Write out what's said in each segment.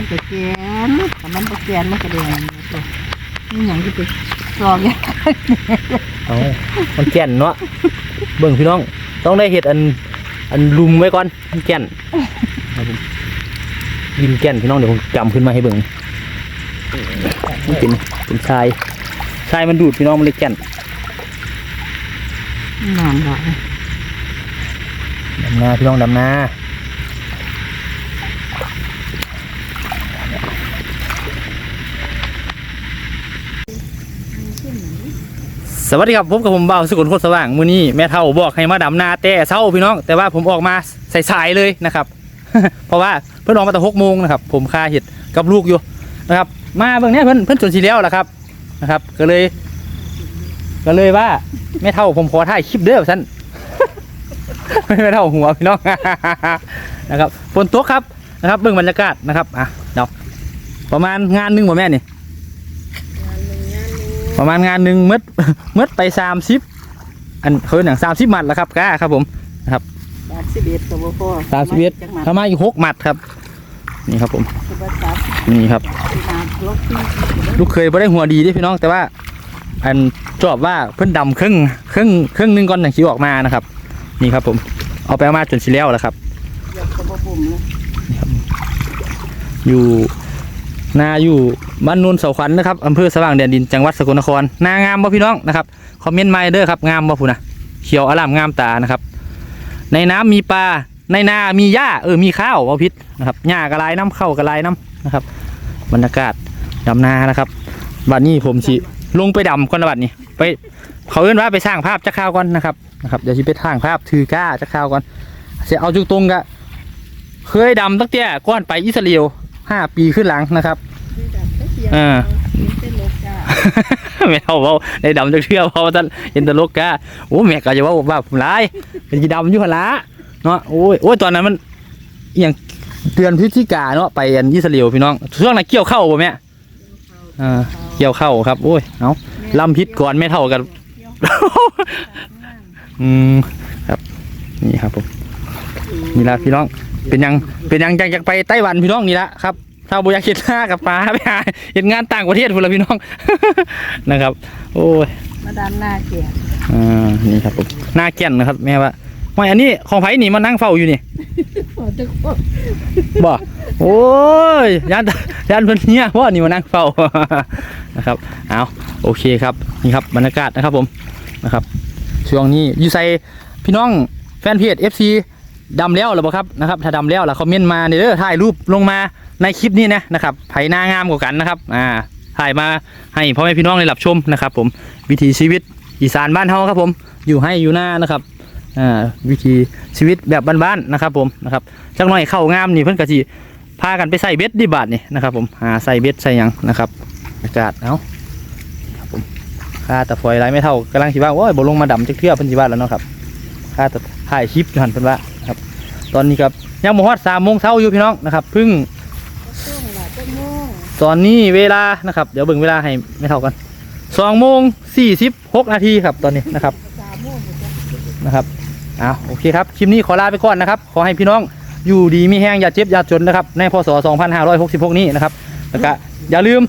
มันจะแกนแต่มันบ่แกนมันก็แดงตัวนี่หยังที่ไปซอกเนี่ยเอามันแก่นเนาะเบิ่งพี่น้อง ต้องได้เห็ดอัน อันลุมไว้ก่อนมันแก่นครับผมยินแก่นพี่น้องเดี๋ยวผมจำขึ้นมาให้เบิ่งมันเป็นเป็นทรายทรายมันดูดพี่น้องมันเลยแก่นนานหลายดำนาพี่น้องดำนา สวัสดีครับผมกับผมเบาสกุลโคตรสว่างมื้อนี้แม่เท่าบอกให้มาดำนาแต่เช้าพี่น้อง แต่ว่าผมออกมาสายๆเลยนะครับ เพราะว่าเพิ่อนออกมาแต่หกโมงนะครับ ผมคาเห็ดกับลูกอยู่นะครับ มาเบิ่งเนี้ยเพิ่อนเพิ่อนจนสีแล้วแหละครับนะครับ ก็เลย ก็เลยว่าแม่เท่าผมขอถ่ายคลิปเด้อท่านไม่เท่าหัวพี่น้องนะครับฝนตกครับนะครับ เบิ่งบรรยากาศนะครับอะเดี๋ยวประมาณงานหนึ่งบ่แม่นี่ ประมาณงานหนึ่งมืดมืดไปสามสิบอันเขาเรียกอย่างสามสิบมัดแล้วครับก้าครับผมสามสิบเอ็ดตัวบ่พอสามสิบเอ็ดจังหวัดทำมาอีกหกมัดครับ นี่ครับผมคือว่าสามสิบนี่ครับมาลบที่ลูกเคยบ่ได้หัวดีเด้พี่น้องแต่ว่า อันจอบว่าเพิ่นดำครึ่งครึ่งครึ่งหนึงก่อนอย่างที่ออกมานะครับ นี่ครับผม เอาไปเอามาจนสิแล้วแล้วครับเดี๋ยวก็บ่บุ่มเลยอยู่ นาอยู่บ้านนูนเสาขวัญนะครับอำเภอสว่างแดนดินจังหวัดสกลนครนางามบ่พี่น้องนะครับคอมเมนต์มาเด้อครับงามบ่พูนะเขียวอลามงามตานะครับ ในน้ำมีปลาในนามีหญ้าเออมีข้าวบ่พิษนะครับหญ้ากระลายน้ำเข้ากระลายน้ำนะครับ บรรยากาศดำนานะครับบัดนี้ผมสิลงไปดำก่อนนะบัดนี้ไปเขาเอิ้นว่าไปสร้างภาพจักข้าวก่อนนะครับนะครับเดี๋ยวสิไปสร้างภาพถือก้าจักข้าวก่อนเสียเอาจุกตรงกะเคยดำตั้งแต่ก่อนไปอิสราเอล ห้าปีขึ้นหลังนะครับอ่าเป็นโลกาแม่เขาเว่าได้ดำจักเชื่อเพราะว่าท่านเห็นแตลกกะโอ้แม่ก็จะว่าว่าผมร้ายเป็นกีดำอยู่หนละเนาะโอ้ยโอ้ยตอนนั้นมันอหย่างเดือนพฤศจิกาเนาะไปอันอิสราเอลพี่น้องช่วงนั้นเกี่ยวเข้าวบ่แม่อ่าเกี่ยวเข้าวครับโอ้ยเอาลำพิษก่อนไม่เท่ากันอืมครับ นี่ครับผมนี่ละพี่น้อง เป็นหยังเป็นหยังจังอยากไปไต้หวันพี่น้องนี่ละครับถ้าบุอยากเห็นหน้ากับป้าไปหาเห็นงานต่างประเทศพุ่นละพี่น้องนะครับ โอ้ยมาดามหน้าแก่อ่านี่ครับผมหน้าแก่นนะครับ แม่ว่าไม่อันนี้ของไผ่นี่มานั่งเฝ้าอยู่นี่โอ้ตึกโอ้บ่โอ้ยยันยันเพิ่นเนี้ยว่านี่มานั่งเฝ้านะครับเอาโอเคครับนี่ครับบรรยากาศนะครับผมนะครับ ช่วงนี้อยู่ใส่พี่น้องแฟนเพจ FC ดำแล้วหรือเปล่าครับนะครับ ถ้าดำแล้วล่ะคอมเมนต์มาเด้อถ่ายรูปลงมาในคลิปนี้นะนะครับไผหน้างามกว่ากันนะครับอ่าถ่ายมาให้พ่อแม่พี่น้องได้รับชมนะครับ ผมวิถีชีวิตอีสานบ้านเฮาครับ ผมอยู่ให้อยู่หน้านะครับอ่าวิถีชีวิตแบบบ้านๆนะครับ ผมนะครับจักหน่อยเข้างามนี่เพิ่นกะสิพากันไปใส่เบ็ดดิบาทนี่นะครับ ผมหาใส่เบ็ดใส่ยังนะครับ อากาศเอาครับผมค่าแต่ฟอยไรไม่เท่ากำลังสิว่าโอ้ยบ่ลงมาดำจักเทื่อเพิ่นสิว่าแล้วเนาะครับค่าต่ถ่ายคลิปอยู่หันเพิ่นว่า ตอนนี้ครับยังบ่ฮอดสามโมงเช้าอยู่พี่น้องนะครับเพิ่งตอนนี้เวลานะครับ เดี๋ยวเบิ่งเวลาให้ไม่เท่ากันสองโมงสี่สิบหกนาทีครับตอนนี้นะครับนะครับอ้าวโอเคครับคลิปนี้ขอลาไปก่อนนะครับ ขอให้พี่น้องอยู่ดีมีแห้งอย่าเจ็บอย่าจนนะครับ ในพศ 2566 นี้นะครับแล้วก็อย่าลืม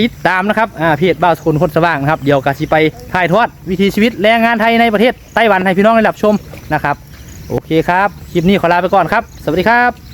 ติดตามนะครับอ่าเพจบ้าวสกุลคนสว่างนะครับ เดี๋ยวกาสิไปถ่ายทอดวิถีชีวิตแรงงานไทยในประเทศไต้หวันให้พี่น้องได้รับชมนะครับ โอเคครับ คลิปนี้ขอลาไปก่อนครับ สวัสดีครับ